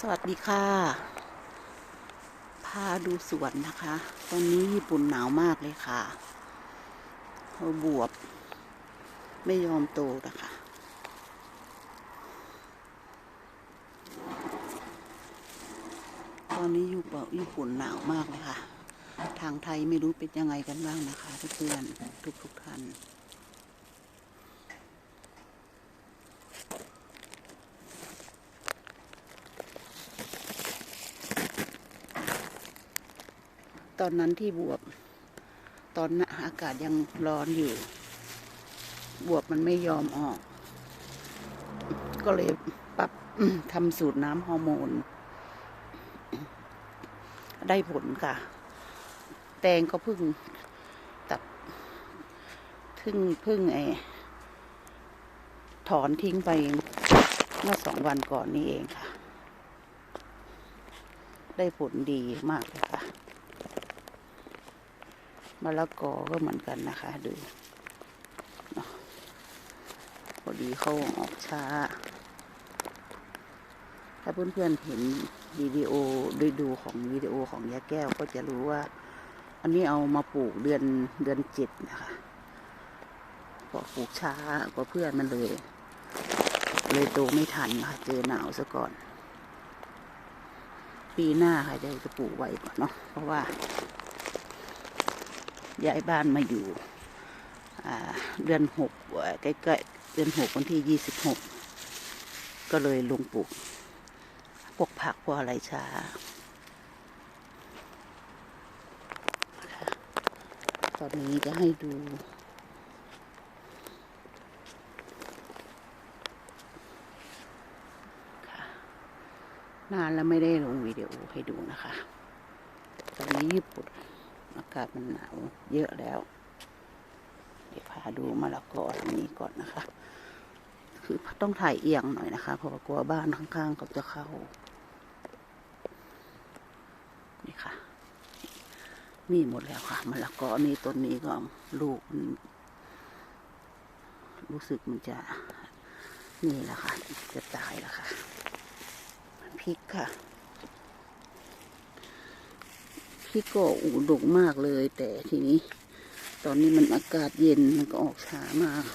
สวัสดีค่ะ พาดูสวนนะคะ ตอนนี้ญี่ปุ่นหนาวมากเลยค่ะเขาบวบ ไม่ยอมโตนะคะ ตอนนี้อยู่ญี่ปุ่นหนาวมากเลยค่ะ ทางไทยไม่รู้เป็นยังไงกันบ้างนะคะเพื่อนๆทุกทุกๆท่าน ตอนนั้นที่บวบ ตอนนั้นอากาศยังร้อนอยู่ บวบมันไม่ยอมออก ก็เลยปรับทำสูตรน้ำฮอร์โมน ได้ผลค่ะ แตงก็พึ่งตัดพึ่งพึ่งไอถอนทิ้งไปเมื่อสองวันก่อนนี้เองค่ะ ได้ผลดีมากเลยค่ะ มะละกอก็เหมือนกันนะคะ ดูพอดีเข้าออกช้า ถ้าเพื่อนๆเห็นวิดีโอดูดูของวิดีโอของยาแก้วก็จะรู้ว่า อันนี้เอามาปลูกเดือนเดือนเจ็ดนะคะพอปลูกช้ากว่าเพื่อนมันเลย เลยโตไม่ทันค่ะ เจอหนาวซะก่อน ปีหน้าค่ะจะจะปลูกไว้ก่อนเนาะเพราะว่า ย้ายบ้านมาอยู่เดือนหกใกล้ๆเดือนหกวันที่ยี่สิบหกก็เลยลงปลูกพวกผักพวกอะไรช้าตอนนี้จะให้ดูนานแล้วไม่ได้ลงวิดีโอให้ดูนะคะ ตอนนี้ญี่ปุ่น อากาศมันหนาวเยอะแล้ว เดี๋ยวพาดูมะละกอตรงนี้ก่อนนะคะ คือต้องถ่ายเอียงหน่อยนะคะ เพราะกลัวบ้านข้างๆเขาจะเข้า นี่ค่ะมีหมดแล้วค่ะมะละกอนี่ต้นนี้ก็ลูกมันรู้สึกมันจะนี่แหละค่ะ จะตายแล้วค่ะพริกค่ะ พี่ก็อูดกมากเลย แต่ทีนี้ ตอนนี้มันอากาศเย็นมันก็ออกช้ามาก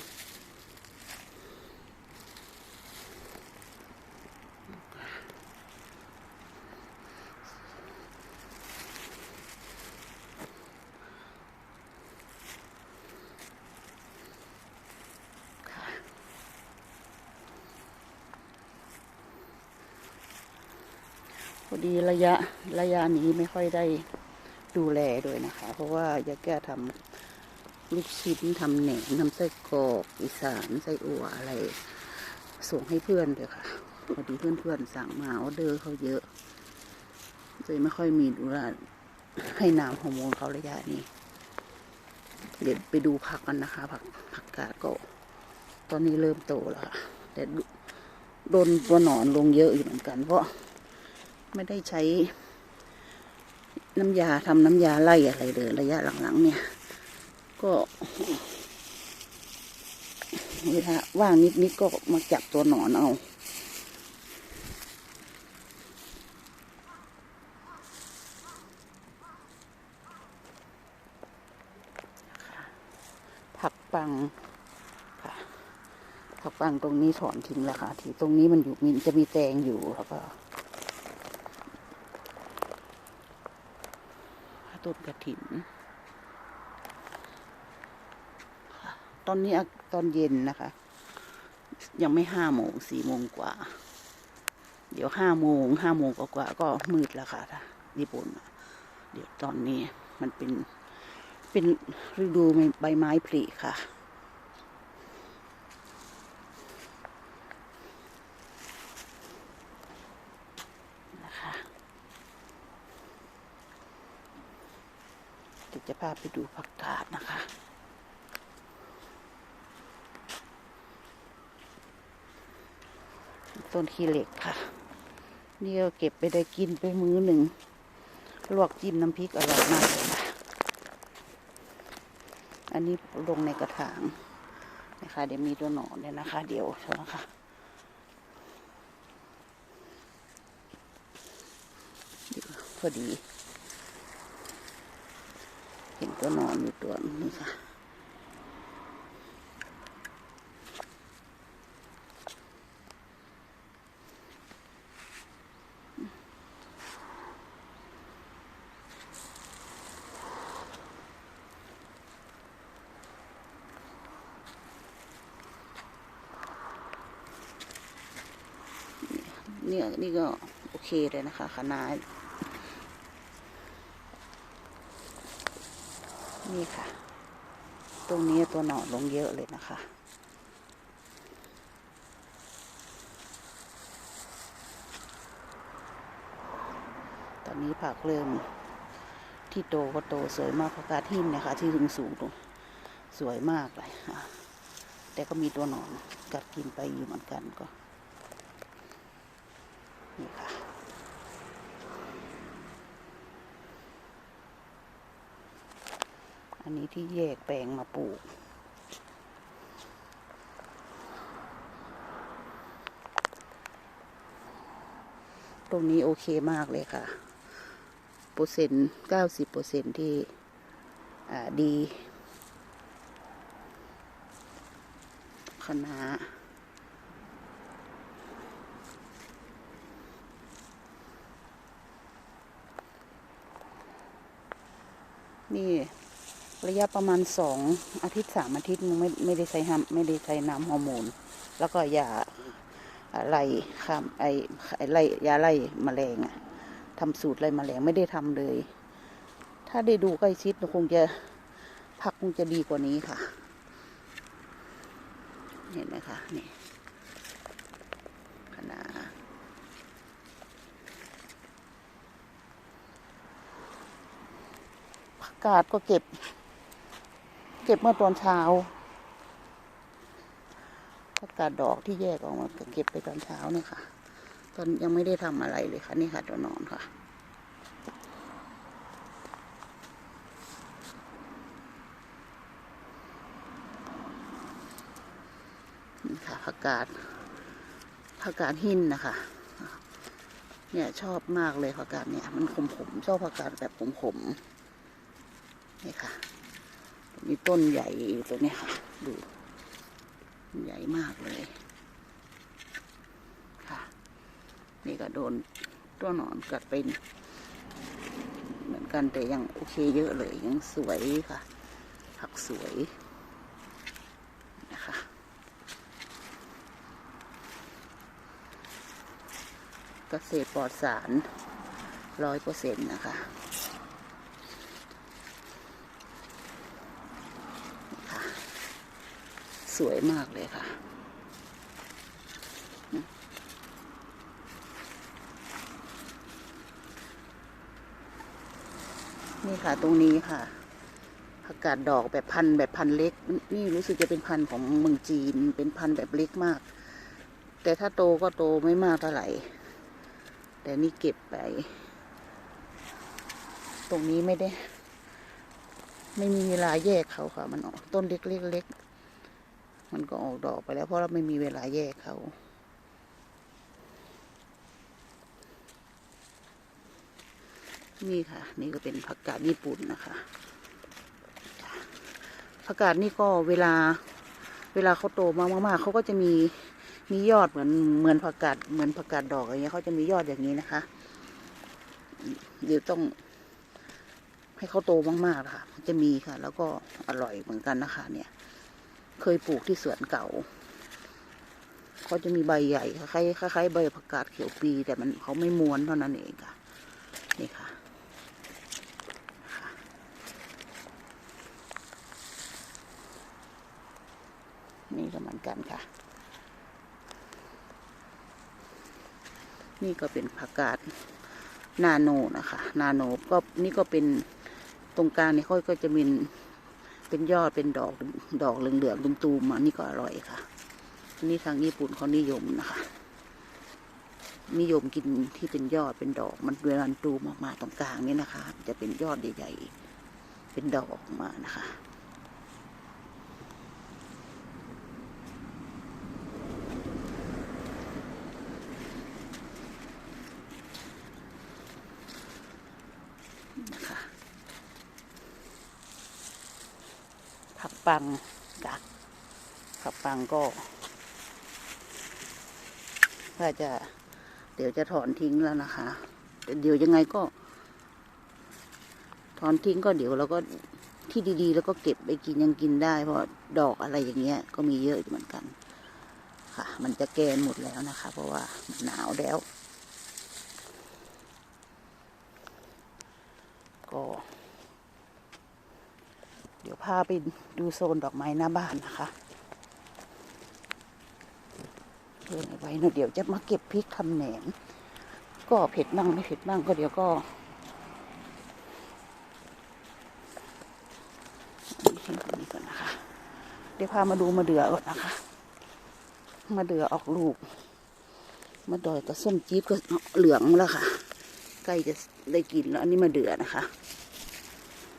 พอดีระยะระยะนี้ไม่ค่อยได้ ดูแลด้วยนะคะ เพราะว่ายาแก้ทำลูกชิ้นทำแหนมทำไส้กรอกอีสานไส้อั่วอะไร ส่งให้เพื่อนเลยค่ะพอดีเพื่อนๆสั่งมาออเดอร์เขาเยอะเลยไม่ค่อยมีดูแลให้น้ำฮอร์โมนเขาระยะนี้ เดี๋ยวไปดูผักกันนะคะ ผักผักกาดก็ตอนนี้เริ่มโตแล้วค่ะแต่โดนตัวหนอนลงเยอะอยู่เหมือนกัน เพราะไม่ได้ใช้ น้ำยาทำน้ำยาไล่อะไรเลยระยะหลังๆ เนี่ย ก็เวลาว่างนิดๆก็มาจับตัวหนอนเอาผักปังค่ะผักปังตรงนี้ถอนทิ้งแล้วค่ะ ที่ตรงนี้มันอยู่มีจะมีแตงอยู่แล้วก็ ต้นกระถินค่ะตอนนี้ตอนเย็นนะคะ ยังไม่ห้าโมงสี่โมงกว่า เดี๋ยวห้าโมงห้าโมงกว่าก็มืดแล้วค่ะถ้าญี่ปุ่นเดี๋ยวตอนนี้มันเป็นเป็นฤดูใบไม้ผลิค่ะี๋ยวจะพาไปดูผักกาดนะคะ ต้นขี้เหล็กค่ะ นี่ก็เก็บไปได้กินไปมื้อหนึ่ง ลวกจิ้มน้ำพริกอร่อยมากเลยค่ะอันนี้ลงในกระถางนะคะ เดี๋ยวมีตัวหนอนเนี่ยนะคะ เดี๋ยวนะคะพอดี เห็นตัวนอนอยู่ตัวนี้ค่ะเนี่ยนี่ก็โอเคเลยนะคะคณะ นี่ค่ะ ตรงนี้ตัวหนอนลงเยอะเลยนะคะ ตอนนี้ผักเริ่มที่โตก็โตสวยมากผักกาดหินนะคะ ที่สูงสูงตรงสวยมากเลยค่ะแต่ก็มีตัวหนอนกัดกินไปอยู่เหมือนกันก็นี่ค่ะ อันนี้ที่แยกแปลงมาปลูก ตรงนี้โอเคมากเลยค่ะ เปอร์เซ็นต์เก้าสิบเปอร์เซ็นต์ที่ดีคณะนี่ ระยะประมาณสองอาทิตย์สามอาทิตย์มึงไม่ไม่ได้ใช้น้ำไม่ได้ใช้น้ำฮอร์โมน แล้วก็ยาไล่ข้ามไอไล่ยาไล่แมลงอะทำสูตรไล่แมลงไม่ได้ทำเลย ถ้าได้ดูใกล้ชิดคงจะผักคงจะดีกว่านี้ค่ะเห็นไหมคะนี่ขนาดผักกาดก็เก็บ เก็บเมื่อตอนเช้าผักกาดดอกที่แยกออกมาเก็บไปตอนเช้าเนี่ยค่ะ ตอนยังไม่ได้ทำอะไรเลยค่ะนี่ค่ะตัวนอนค่ะ นี่ค่ะผักกาดผักกาดหินนะคะ เนี่ยชอบมากเลยผักกาดเนี่ย มันขมๆชอบผักกาดแบบขมๆนี่ค่ะ มีต้นใหญ่อยู่ตรงนี้ค่ะ ดู ใหญ่มากเลยค่ะ นี่ก็โดนตัวหนอนกัดเป็นเหมือนกันแต่ยังโอเคเยอะเลยยังสวยค่ะ ผักสวยนะคะเกษตรปลอดสารร้อยเปอร์เซ็นต์นะคะ สวยมากเลยค่ะ นี่ค่ะตรงนี้ค่ะผักกาดดอกแบบพันแบบพันเล็ก นี่รู้สึกจะเป็นพันของเมืองจีนเป็นพันแบบเล็กมาก แต่ถ้าโตก็โตไม่มากเท่าไหร่ แต่นี่เก็บไป ตรงนี้ไม่ได้ ไม่มีเวลาแยกเขาค่ะ มันออกต้นเล็กๆเล็กๆ มันก็ออกดอกไปแล้วเพราะเราไม่มีเวลาแยกเขานี่ค่ะ นี่ก็เป็นผักกาดญี่ปุ่นนะคะผักกาดนี่ก็เวลา เวลาเขาโตมากๆเขาก็จะมีมียอดเหมือนเหมือนผักกาดเหมือนผักกาดดอกอย่างเงี้ยเขาจะมียอดอย่างนี้นะคะ เดี๋ยวต้อง ให้เขาโตมากๆนะคะจะมีค่ะ แล้วก็อร่อยเหมือนกันนะคะ เนี่ย เคยปลูกที่สวนเก่าเขาจะมีใบใหญ่คล้ายๆคล้ายๆใบผักกาดเขียวปี แต่มันเขาไม่ม้วนเท่านั้นเองค่ะ นี่ค่ะนี่ก็เหมือนกันค่ะ นี่ก็เป็นผักกาดนาโนนะคะ นาโนก็นี่ก็เป็นตรงกลางนี่ค่อยก็จะมี เป็นยอดเป็นดอกดอกเหลืองๆตูมๆอันนี่ก็อร่อยค่ะอันนี่ทางญี่ปุ่นเขานิยมนะคะ นิยมกินที่เป็นยอดเป็นดอก มันเวลาตูมออกมาตรงกลางนี่นะคะ จะเป็นยอดใหญ่ๆเป็นดอกออกมานะคะ ปังจ้ะผักปังก็ว่าจะ เดี๋ยวจะถอนทิ้งแล้วนะคะแต่เดี๋ยวยังไงก็ ถอนทิ้งก็เดี๋ยวเราก็ที่ดีๆ แล้วก็เก็บไปกินยังกินได้ เพราะดอกอะไรอย่างเงี้ย ก็มีเยอะเหมือนกัน ค่ะ มันจะแกนหมดแล้วนะคะ เพราะว่าหนาวแล้ว ก็ ดี๋ยวพาไปดูโซนดอกไม้หน้าบ้านนะคะเดินไว้เนะเดี๋ยวจะมาเก็บพริกทำแหนม ก็เผ็ดบ้างไม่เผ็ดบ้างก็เดี๋ยวก็นนี้ให้ตรงนี้ก่อนนะคะ เดี๋ยวพามาดูมาเดือก่อนนะคะ มาเดือออกลูก มาดอยกับส้มจี๊บก็เหลืองแล้วค่ะ ใกล้จะได้กินแล้วอันนี้มาเดือนะคะ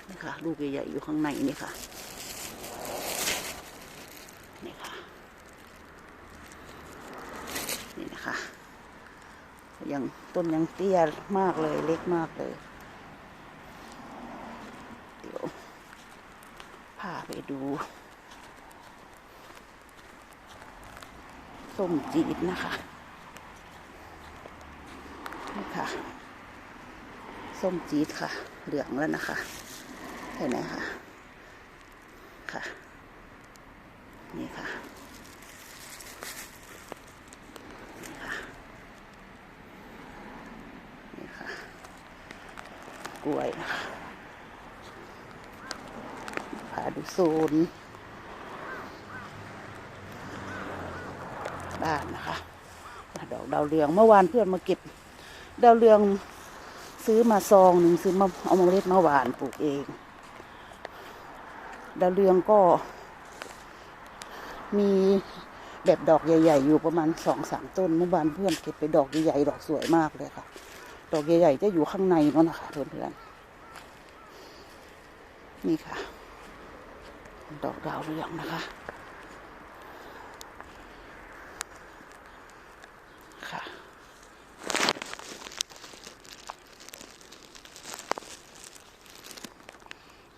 นี่ค่ะ ลูกใหญ่ๆอยู่ข้างในนี่ค่ะ นี่ค่ะ นี่นะคะ ยังต้นยังเตี้ยมากเลยเล็กมากเลย เดี๋ยวพาไปดู ส้มจีดนะคะนี่ค่ะ ส้มจีดค่ะ เหลืองแล้วนะคะ เห็นไหมคะค่ะ นี่ค่ะนี่ค่ะนี่ค่ะกล้วยนะคะพาดูโซนบ้านนะคะ ดอกดาวเรืองเมื่อวานเพื่อนมาเก็บ ดาวเรืองซื้อมาซองหนึ่งซื้อมาเอามาเมล็ดมาหวานปลูกเอง ดาวเรืองก็ มีแบบดอกใหญ่ ๆ อยู่ประมาณสองสามต้นเมื่อวานเพื่อนเก็บไปดอกใหญ่ๆดอกสวยมากเลยค่ะ ดอกใหญ่ๆจะอยู่ข้างในนั่นนะคะเพื่อนๆนี่ค่ะ ดอกดาวเรืองนะคะค่ะ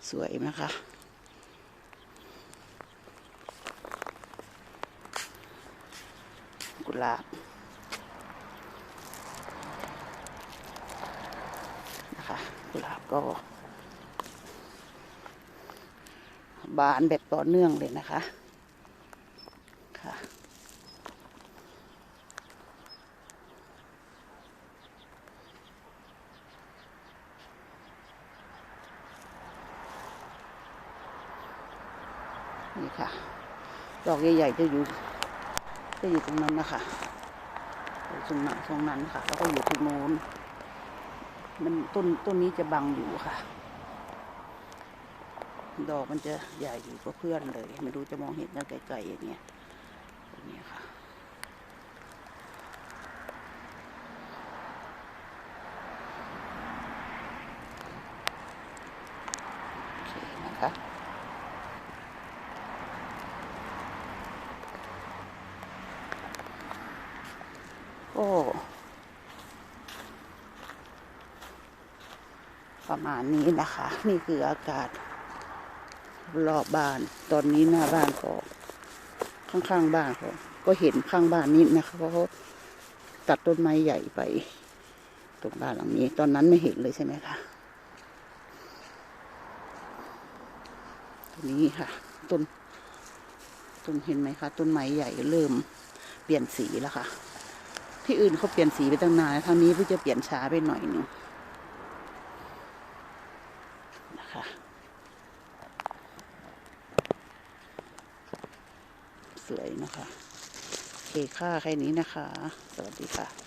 สวยนะคะ กุหลาบนะคะกุหลาบก็ บานแบบต่อเนื่องเลยนะคะค่ะนี่ค่ะ ดอกใหญ่ๆจะอยู่ จะอยู่ตรงนั้นนะคะอยู่ตรงนั้นตรงนั้นค่ะ แล้วก็อยู่ตรงโน้น มันต้นต้นนี้จะบังอยู่ค่ะ ดอกมันจะใหญ่อยู่กว่าเพื่อนเลย ไม่รู้จะมองเห็นได้ไกลๆอย่างเงี้ยอย่างเงี้ยค่ะโอเคนะคะ ก็ ประมาณนี้นะคะ นี่คืออากาศรอบบ้าน ตอนนี้หน้าบ้านก็ข้างๆบ้านเขาก็เห็นข้างบ้านนี้นะคะ เพราะเขาตัดต้นไม้ใหญ่ไป ตรงบ้านหลังนี้ ตอนนั้นไม่เห็นเลยใช่ไหมคะตรงนี้ค่ะ ต้นต้นเห็นไหมคะ ต้นไม้ใหญ่เริ่มเปลี่ยนสีแล้วค่ะ ที่อื่นเขาเปลี่ยนสีไปตั้งนานทางนี้เพิ่งจะเปลี่ยนช้าไปหน่อยหนึงนะคะ สวยนะคะ โอเคค่าแค่นี้นะคะ สวัสดีค่ะ